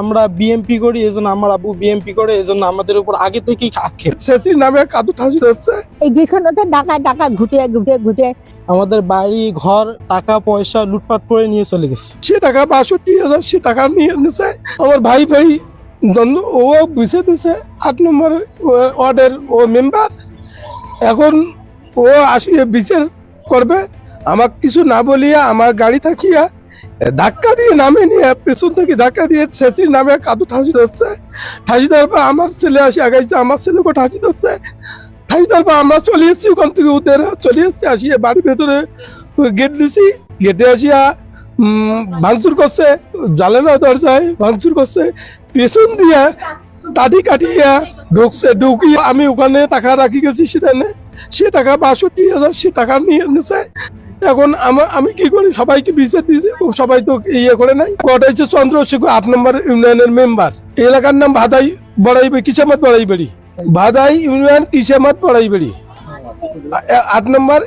আমরা বিএমপি করি এজন্য আমার আব্বু বিএমপি করে এজন্য আমাদের উপর আগে থেকেই আক্ষেপ। শেষির নামে কাদু থাসি হচ্ছে। এই যেখানে ডাকা ডাকা ঘুটে ঘুটে ঘুটে আমাদের বাড়ি ঘর টাকা পয়সা লুটপাট করে নিয়ে চলে গেছে। সে টাকা বাষট্টি হাজার সে টাকা নিয়ে নিছে। আমার ভাই ভাই দ্বন্দ্ব ও বুঝে দিছে। আট নম্বর ও- ওয়ার্ডের ও মেম্বার। এখন ও আসিয়ে বিচার করবে। আমাকে কিছু না বলিয়া আমার গাড়ি থাকিয়া ধাক্কা দিয়ে নামে নিয়ে, পেছন থেকে ধাক্কা দিয়ে শেষির নামে কাদু ঠাসি ধরছে। ঠাসি দেওয়ার আমার ছেলে আসি, আগাইছে, আমার ছেলেকে ঠাসি ধরছে। ঠাসি দেওয়ার আমরা চলে এসেছি ওখান থেকে ওদের চলে এসেছি, আসিয়ে বাড়ির ভেতরে গেট দিছি। গেটে আসিয়া ভাঙচুর করছে। জালেনা দরজায় ভাঙচুর করছে। পেছন দিয়া দাদি কাটিয়া ঢুকছে। ঢুকিয়ে আমি ওখানে টাকা রাখি গেছি সেখানে। সে টাকা বাষট্টি হাজার সে টাকা নিয়ে নিছে। এখন আমি কি করি? সবাইকে বিচার দিয়েছি। সবাই তো ইয়ে করে নাই। কটা হচ্ছে চন্দ্রশেখর আট নম্বর ইউনিয়নের মেম্বার। এলাকার নাম ভাদাই বড়াইবাড়ি কিসামাত বড়াইবাড়ি। ভাদাই ইউনিয়ন কিসামাত বড়াইবাড়ি। আট নম্বর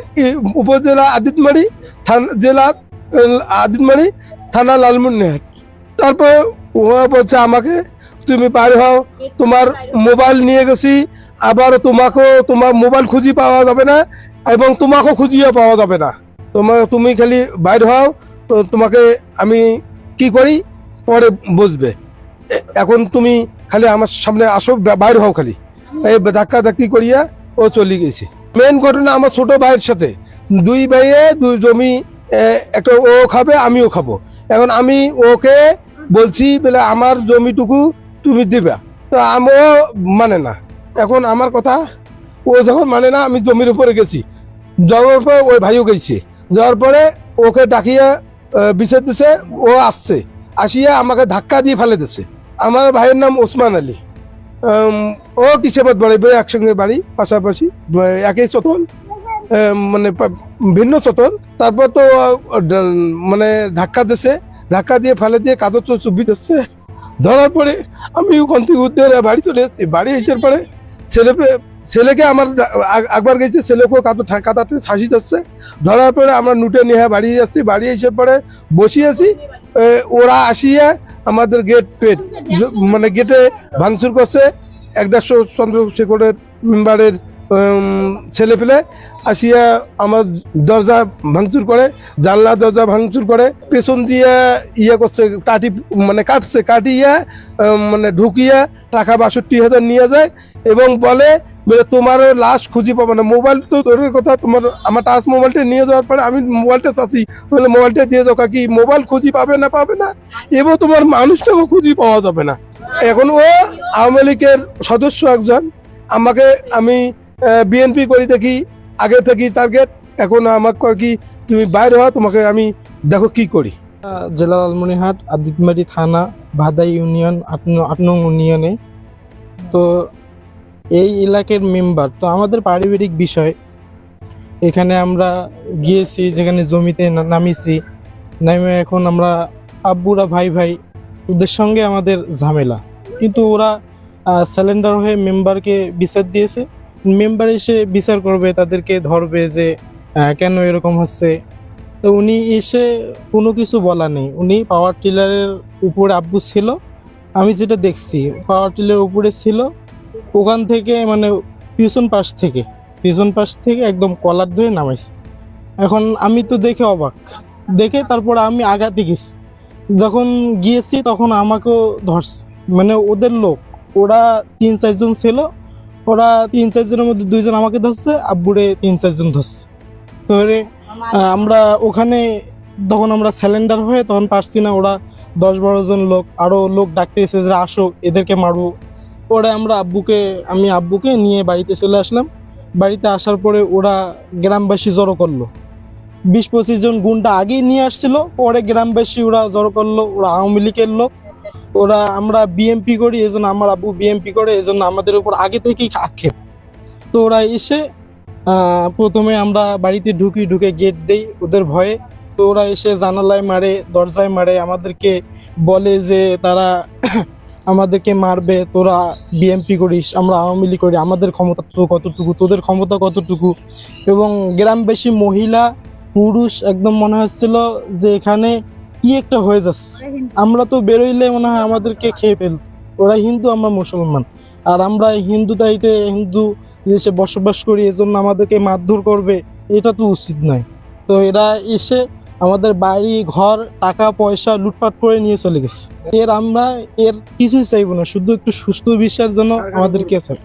উপজেলা আদিতমারি থানা জেলা আদিতমারি থানা লালমনিরহাট তারপর ও বলছে আমাকে, তুমি বাইরে হও, তোমার মোবাইল নিয়ে গেছি আবার তোমাকেও তোমার মোবাইল খুঁজি পাওয়া যাবে না এবং তোমাকেও খুঁজিয়ে পাওয়া যাবে না। তোমার তুমি খালি বাইর হও, তো তোমাকে আমি কি করি? পরে বুঝবে। এখন তুমি খালি আমার সামনে আসো বাইর হও খালি। এই ধাক্কা ধাক্কি করিয়া ও চলে গেছে। মেন ঘটনা আমার ছোট ভাইয়ের সাথে। দুই ভাইয়ে দুই জমি একটা ও খাবে, আমিও খাব। এখন আমি ওকে বলছি, বলে আমার জমিটুকু তুমি দিবা। তো আমিও মানে না। এখন আমার কথা, ও যখন মানে না, আমি জমির উপরে গেছি। যাওয়ার পরে ওই ভাইও গেছে। যাওয়ার পরে ওকে ডাকিয়ে বিচার দিছে, ও আসছে। আসিয়া আমাকে ধাক্কা দিয়ে ফেলে দিছে। আমার ভাইয়ের নাম ওসমান আলী। ও কিসেবাদ বাড়ি? একসঙ্গে বাড়ি, পাশাপাশি একই চতল। মানে ভিন্ন চতল। তারপর তো মানে ধাক্কা দিছে। ধাক্কা দিয়ে ফেলে দিয়ে কাগজ চুপি দিচ্ছে ধরার পরে আমি ওখান উঠতে বাড়ি চলে এসেছি। বাড়ি এসে পরে ছেলে ছেলেকে আমার একবার গেছে, ছেলেকেও কাদো কাদাতে ছাসি যাচ্ছে ধরার পরে আমরা নুটে নিয়ে বাড়িয়ে যাচ্ছি। বাড়ি এসে পরে বসিয়েছি। ওরা আসিয়া আমাদের গেট পেট মানে গেটে ভাঙচুর করছে। একটা চন্দ্রশেখরের মেম্বারের ছেলে পেলে আসিয়া আমার দরজা ভাঙচুর করে, জানলা দরজা ভাঙচুর করে, পেছন দিয়ে ইয়ে করছে কাটি মানে কাটছে, কাটিয়ে মানে ঢুকিয়ে টাকা বাষট্টি হাজার নিয়ে যায় এবং বলে বলে তোমারও লাশ খুঁজে পাবে না। মোবাইল তো দূরের কথা, তোমার, আমার টাচ মোবাইলটা নিয়ে যাওয়ার পরে আমি মোবাইলটা চাচ্ছি। বলে, মোবাইলটা দিয়ে দাও কাকি, মোবাইল খুঁজি পাবে না পাবে না এবং তোমার মানুষটাকে খুঁজি পাওয়া যাবে না। এখন ও আওয়ামী লীগের সদস্য একজন, আমাকে আমি বিএনপি করি দেখি, আগে থেকে টার্গেট এখন আমাকে কয় কি, তুমি বাইরে হওয়া তোমাকে আমি দেখো কি করি। জেলা লালমনিরহাট আদিতমারি থানা ভাদাই ইউনিয়ন আট নং ইউনিয়নে। তো এই এলাকার মেম্বার তো আমাদের পারিবারিক বিষয়। এখানে আমরা গিয়েছি, যেখানে জমিতে নামিয়েছি। নামে এখন আমরা আব্বুরা ভাই ভাই, ওদের সঙ্গে আমাদের ঝামেলা। কিন্তু ওরা স্যালেন্ডার হয়ে মেম্বারকে বিচার দিয়েছে। মেম্বার এসে বিচার করবে, তাদেরকে ধরবে যে কেন এরকম হচ্ছে। তো উনি এসে কোনো কিছু বলা নেই। উনি পাওয়ার টিলারের উপরে আব্বু ছিল। আমি যেটা দেখছি পাওয়ার টিলারের উপরে ছিল। ওখান থেকে মানে পিছন পাশ থেকে, পিছন পাশ থেকে একদম কলার ধরে নামাইছে। এখন আমি তো দেখে অবাক। দেখে তারপরে আমি আগাতে গেছি। যখন গিয়েছি তখন আমাকেও ধরছে। মানে ওদের লোক, ওরা তিন চারজন ছিল। ওরা তিন চারজনের মধ্যে দুইজন আমাকে ধরছে আব্বুরে তিন চারজন ধরছে। ধরে আমরা ওখানে তখন আমরা স্যালেন্ডার হয়ে তখন পারছি না। ওরা দশ, বারো জন লোক, আরও লোক ডাকতে এসে যে আসো, এদেরকে মারবো। পরে আমরা আব্বুকে, আমি আব্বুকে নিয়ে বাড়িতে চলে আসলাম। বাড়িতে আসার পরে ওরা গ্রামবাসী জড়ো করল। বিশ পঁচিশ জন গুন্ডা আগেই নিয়ে আসছিল, পরে গ্রামবাসী ওরা জড়ো করল, ওরা আওয়ামী লীগের লোক। ওরা, আমরা বিএমপি করি, এজন্য আমার আব্বু বিএমপি করে, এজন্য আমাদের উপর আগে থেকেই আক্ষেপ। তো ওরা এসে প্রথমে আমরা বাড়িতে ঢুকি, ঢুকে গেট দেই ওদের ভয়ে। তো ওরা এসে জানালায় মারে, দরজায় মারে, আমাদেরকে বলে যে তারা আমাদেরকে মারবে তোরা বিএমপি করিস আমরা আওয়ামী লীগ করি আমাদের ক্ষমতা তো কতটুকু তোদের ক্ষমতা কতটুকু? এবং গ্রামবাসী মহিলা পুরুষ একদম মনে হচ্ছিল যে এখানে কি একটা হয়ে যাচ্ছে। আমরা তো বেরোইলে মনে হয় আমাদেরকে খেয়ে ফেল ওরা হিন্দু আমরা মুসলমান। আর আমরা হিন্দু দায়িত্বে হিন্দু দেশে বসবাস করি এজন্য আমাদেরকে মারধর করবে এটা তো উচিত নয়। তো এরা এসে আমাদের বাড়ি, ঘর, টাকা, পয়সা লুটপাট করে নিয়ে চলে গেছে। এর আমরা এর কিছুই চাইব না, শুধু একটু সুস্থ বিশ্বের জন্য আমাদেরকে চাই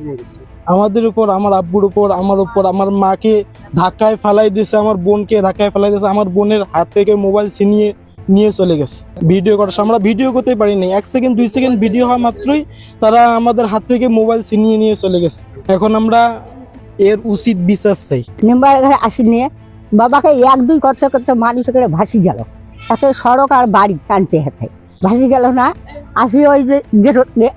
আমাদের উপর, আমার আব্বুর উপর, আমার উপর, আমার মাকে ধাক্কায় ফালাই দিয়েছে, আমার বোনকে ধাক্কায় ফালাই দিয়েছে, আমার বোনের হাত থেকে মোবাইল ছিনিয়ে নিয়ে চলে গেছে। ভিডিও করার সময় আমরা ভিডিও করতে পারি নাই, এক সেকেন্ড, দুই সেকেন্ড ভিডিও হওয়া মাত্রই তারা আমাদের হাত থেকে মোবাইল ছিনিয়ে নিয়ে চলে গেছে। এখন আমরা এর উচিত বিচার চাই। মেম্বার আসি নিয়ে বাবাকে এক, দুই করতে করতে মানুষ করে ভাসি গেল। তাতে সড়ক আর বাড়ি টানছে হাতে ভাসি গেল না, আসি ওই যে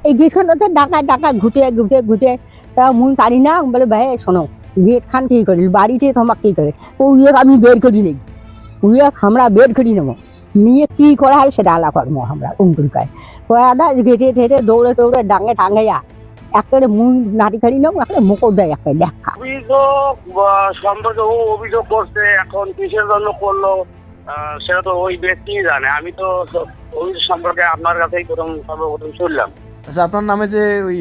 এই গেটখানতে ডাকা ডাকা ঘুটে ঘুটে ঘুটে। তা মুই পারি না বলে, ভাই, শোনো, গেট খান কি করিল? বাড়িতে তোমাকে কি করে ও ইয়ে আমি বের করি নেই উইয়ে আমরা বের করি নেব। নিয়ে কি করা হয় সেটা আলা করব আমরা উঙ্কুল কায় কয়াদা ঘেটে ঠেটে দৌড়ে দৌড়ে ডাঙে টাঙাইয়া একেবারে নাড়ি খাড়ি একেবারে মুখো দেয় একটা দেখা অভিযোগ আহ, সম্পর্কে ও অভিযোগ করছে এখন কিসের জন্য করল সেটা তো ওই ব্যক্তি জানে। আমি তো অভিযোগ সম্পর্কে আপনার কাছেই প্রথম সর্বপ্রথম শুনলাম। আচ্ছা আপনার নামে যে ওই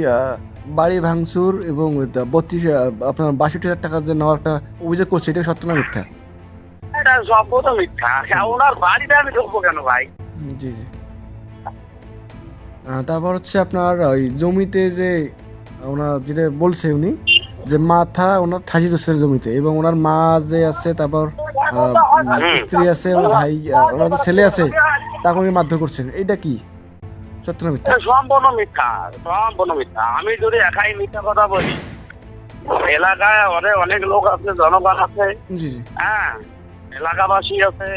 বাড়ি ভাঙচুর এবং বত্রিশ আপনার বাষট্টি হাজার টাকা যে নেওয়ার একটা অভিযোগ করছে এটা সত্য না মিথ্যা? এটা সম্পূর্ণ মিথ্যা। ওনার বাড়িতে আমি ঢুকবো কেন ভাই? জি জি। তারপর হচ্ছে আপনার ওই জমিতে যে ওনার যেটা বলছে উনি যে মাথা ওনার ঠাসি দিচ্ছে জমিতে এবং ওনার মা যে আছে তারপর স্ত্রী আছে ভাই ওনার ছেলে আছে তাকে উনি মারধর করছেন। এটা কি? সত্য না মিথ্যা? সম্পূর্ণ মিথ্যা সম্পূর্ণ মিথ্যা। আমি যদি একাই মিথ্যা কথা বলি এলাকায় অনেক অনেক লোক আছে জনগণ আছে। জি জি। হ্যাঁ এলাকাবাসী আছে।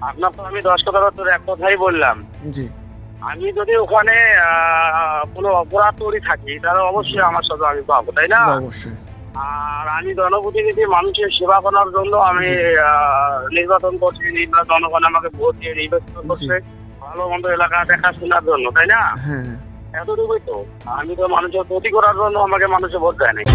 আপনার তো আমি দশ কথা তোর এক কথাই বললাম। জি। আমি যদি ওখানে কোনো অপরাধ করে থাকি তাহলে অবশ্যই আমার সাথে আমি পাবো তাই না? অবশ্যই। আর আমি জনপ্রতিনিধি মানুষের সেবা করার জন্য আমি আহ, নির্বাচন করছি নির্বাচন জনগণ আমাকে ভোট দিয়ে নির্বাচন করছে ভালো মন্দ এলাকা দেখাশোনার জন্য তাই না? হ্যাঁ। এতটুকুই তো। আমি তো মানুষের ক্ষতি করার জন্য আমাকে মানুষের ভোট দেয় নাই।